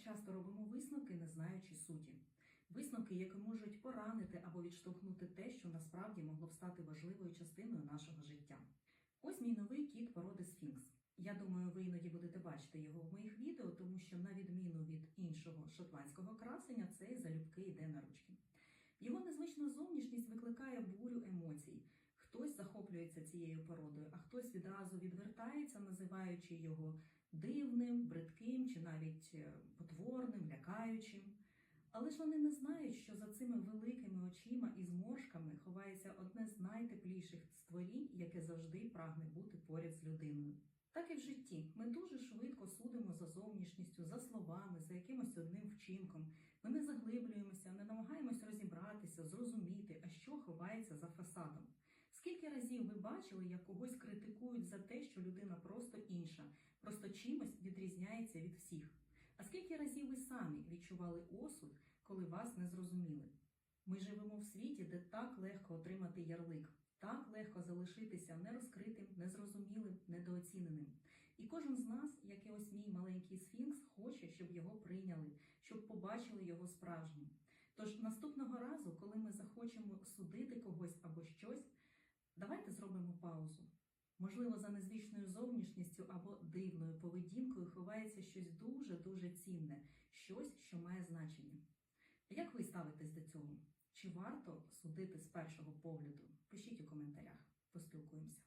часто робимо висновки, не знаючи суті. Висновки, які можуть поранити або відштовхнути те, що насправді могло б стати важливою частиною нашого життя. Ось мій новий кіт породи Сфінкс. Я думаю, ви іноді будете бачити його в моїх відео, тому що, на відміну від іншого шотландського красення, цей залюбки йде на ручки. Його незвична зовнішність викликає бурю емоцій. Хтось захоплюється цією породою, а хтось відразу відвертається, називаючи його дивним, бридким чи навіть е, потворним, лякаючим. Але ж вони не знають, що за цими великими очима і зморшками ховається одне з найтепліших створінь, яке завжди прагне бути поряд з людиною. Так і в житті ми дуже швидко судимо за зовнішністю, за словами, за якимось одним вчинком. Ми не заглиблюємося, не намагаємось розібратися, зрозуміти, а що ховається за фасадом. Скільки разів ви бачили, як когось критикують за те, що людина просто інша, просто чимось відрізняється від всіх? А скільки разів ви самі відчували осуд, коли вас не зрозуміли? Ми живемо в світі, де так легко отримати ярлик, так легко залишитися нерозкритим, незрозумілим, недооціненим. І кожен з нас, як і ось мій маленький сфінкс, хоче, щоб його прийняли, щоб побачили його справжнім. Тож наступного разу, коли ми захочемо судити когось або щось, давайте зробимо паузу. Можливо, за незвичною зовнішністю або дивною поведінкою ховається щось дуже-дуже цінне, щось, що має значення. Як ви ставитесь до цього? Чи варто судити з першого погляду? Пишіть у коментарях, поспілкуємося.